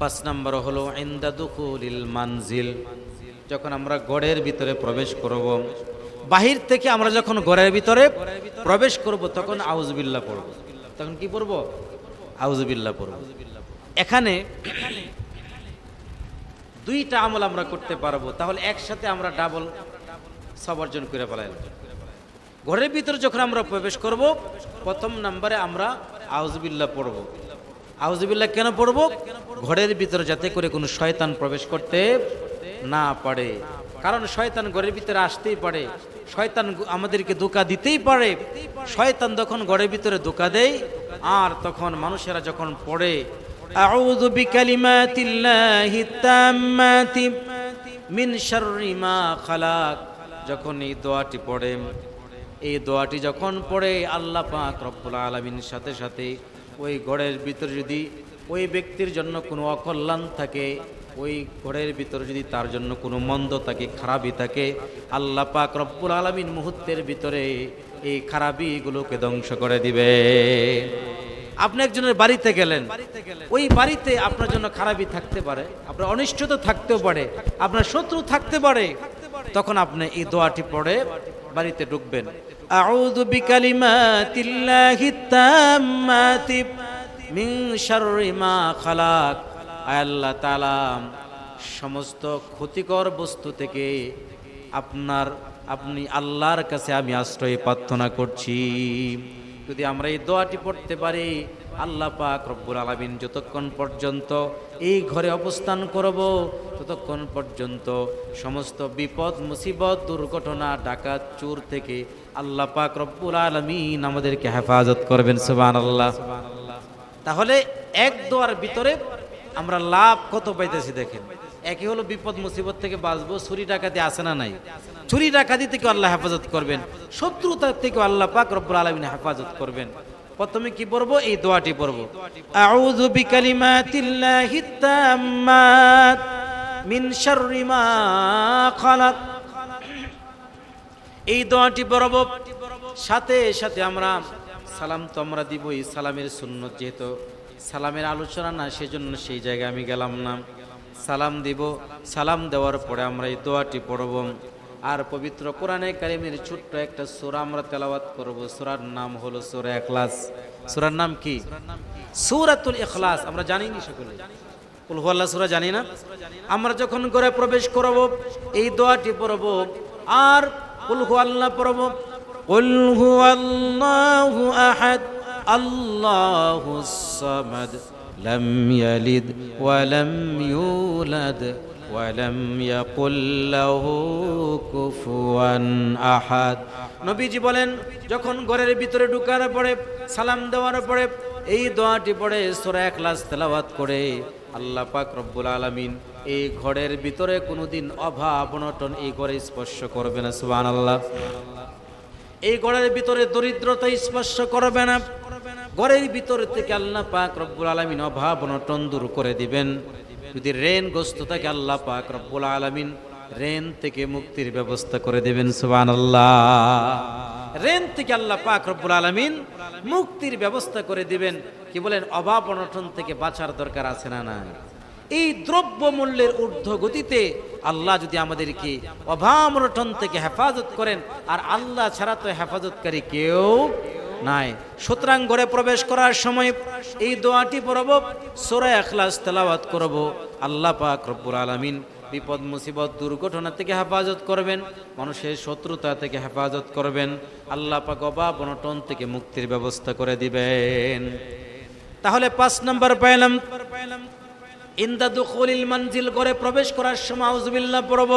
পাঁচ নম্বর হলো ইন্দাদুকুলিল মানজিল। যখন আমরা গড়ের ভিতরে প্রবেশ করব, বাহির থেকে আমরা যখন গড়ের ভিতরে প্রবেশ করব, তখন আউজবিল্লা পড়ব। তখন কি পড়ব? আউজবিল্লা পড়ব। এখানে দুইটা আমল আমরা করতে পারব, তাহলে একসাথে আমরা ডাবল সব অর্জন করে ফেলাইলাম। ঘরের ভিতরে যখন আমরা প্রবেশ করব, প্রথম নম্বরে আমরা আউজবিল্লা পড়ব। আউজবিল্লা কেন পড়ব? ঘরের ভিতরে যাতে করে কোনো শয়তান প্রবেশ করতে না পারে। কারণ শয়তান ঘরের ভিতরে আসতেই পারে। শয়তান আমাদেরকে ধোকা দিতেই পারে। শয়তান যখন ঘরের ভিতরে ধোকা দেয়, আর তখন মানুষেরা যখন পড়ে, আউযু বিকালিমাতিল্লাহি তাম্মাতি মিন শাররি মা খালাক, যখন এই দোয়াটি পড়ে এই দোয়াটি যখন পড়ে আল্লাহ পাক রব্বুল আলমিন সাথে সাথে ওই ঘরের ভিতরে যদি ওই ব্যক্তির জন্য কোনো অকল্যাণ থাকে, ওই ঘরের ভিতরে যদি তার জন্য কোনো মন্দ থাকে, খারাপই থাকে, আল্লাহ পাক রব্বুল আলমিন মুহূর্তের ভিতরে এই খারাপিগুলোকে ধ্বংস করে দিবে। আপনি একজনের বাড়িতে গেলেন, ওই বাড়িতে আপনার জন্য খারাপই থাকতে পারে, আপনার অনিষ্ট তো থাকতেও পারে, আপনার শত্রু থাকতে পারে তখন আপনি এই দোয়াটি পড়ে বাড়িতে ঢুকবেন। আউযু বিকালিমাতিল্লাহি তাম্মাতি মিন শাররি মা খালাক। আল্লাহ তাআলা সমস্ত ক্ষতিকর বস্তু থেকে আপনার আপনি আল্লাহর কাছে আমি আশ্রয় প্রার্থনা করছি। যদি আমরা এই দোয়াটি পড়তে পারি আল্লাহ পাক রব্বুল আলামিন যতক্ষণ পর্যন্ত এই ঘরে অবস্থান করব, ততক্ষণ পর্যন্ত সমস্ত বিপদ, মুসিবত, দুর্ঘটনা, ডাকাত, চোর থেকে আল্লাহ পাক রব্বুল আলামিন আমাদেরকে হেফাজত করবেন সুবান আল্লাহ তাহলে এক দোয়ার ভিতরে আমরা লাভ কত পাইতেছি দেখেন। একই হলো বিপদ, মুসিবত থেকে বাঁচবো, চুরি ডাকাতি আসে না নাই? চুরি ডাকাতি থেকে আল্লাহ হেফাজত করবেন, শত্রুতার থেকে আল্লাহ পাক রব্বুল আলামিন হেফাজত করবেন। প্রথমে কি পড়ব? এই দোয়াটি পড়ব। আউযু বিকালিমাতিল্লাহি তাম্মাত মিন শাররি মা খালাক। এই দোয়াটি পড়ব। সাথে সাথে আমরা সালাম তো আমরা দিবই। সালামের সুন্নত যেহেতু সালামের আলোচনা না, সেজন্য সেই জায়গায় আমি গেলাম না। সালাম দিব। সালাম দেওয়ার পরে আমরা এই দোয়াটি পড়ব। আর পবিত্র কোরআনে কারিমের ছোট্ট একটা সূরা আমরা তেলাওয়াত করব। সূরার নাম হলো সূরা এখলাস সূরার নাম কি? সূরাতুল এখলাস আমরা জানি নি সকলে। কুল হুয়াল্লাহ সূরা জানি না? আমরা যখন ঘরে প্রবেশ করব, এই দোয়াটি পড়ব। আর কুল হুয়াল্লাহ পড়ব। কুল হুয়াল্লাহু আহাদ আল্লাহুস সামাদ। ওয়া লাম ইউলাদ ওয়া লাম ইয়াকুল লাহু কুফুয়ান আহাদ নবীজি বলেন, যখন ঘরের ভিতরে ঢুকার পরে, সালাম দেওয়ার পরে, এই দোয়াটি পড়ে সূরা ইখলাস তেলাওয়াত করে, আল্লাহ পাক রব্বুল আলামিন এই ঘরের ভিতরে কোনোদিন অভাব অনটন এই ঘরে স্পর্শ করবে না, সুবহানাল্লাহ। এই ঘরের ভিতরে দরিদ্রতা স্পর্শ করবে না। ঘরের ভিতরে থেকে আল্লাহ পাক রব্বুল আলামিন অভাব অনটন দূর করে দিবেন। যদি রেন গ্রস্ত থাকে, আল্লাহ পাক রব্বুল আলামিন রেন থেকে মুক্তির ব্যবস্থা করে দেবেন সুবান আল্লাহ রেন থেকে আল্লাহ পাক রব্বুল আলামিন মুক্তির ব্যবস্থা করে দিবেন। কি বলেন, অভাব অনটন থেকে বাঁচার দরকার আছে না না এই দ্রব্য মূল্যের ঊর্ধ্ব গতিতে আল্লাহ যদি আমাদেরকে অভাব অনটন থেকে হেফাজত করেন, আর আল্লাহ ছাড়া তো হেফাজতকারী কেউ নাই। সুতরাং ঘরে প্রবেশ করার সময় এই দোয়াটি পড়ব, সোরা এখলাস তেলাওয়াত করব। আল্লাহ পাক রব্বুল আলামিন বিপদ, মুসিবত, দুর্ঘটনা থেকে হেফাজত করবেন, মানুষের শত্রুতা থেকে হেফাজত করবেন, আল্লাহ পাক অভাব অনটন থেকে মুক্তির ব্যবস্থা করে দিবেন। তাহলে পাঁচ নম্বর পাইলাম ইন্দা খলিল মঞ্জিল করে প্রবেশ করার সময় আউজবিল্লা পড়ব।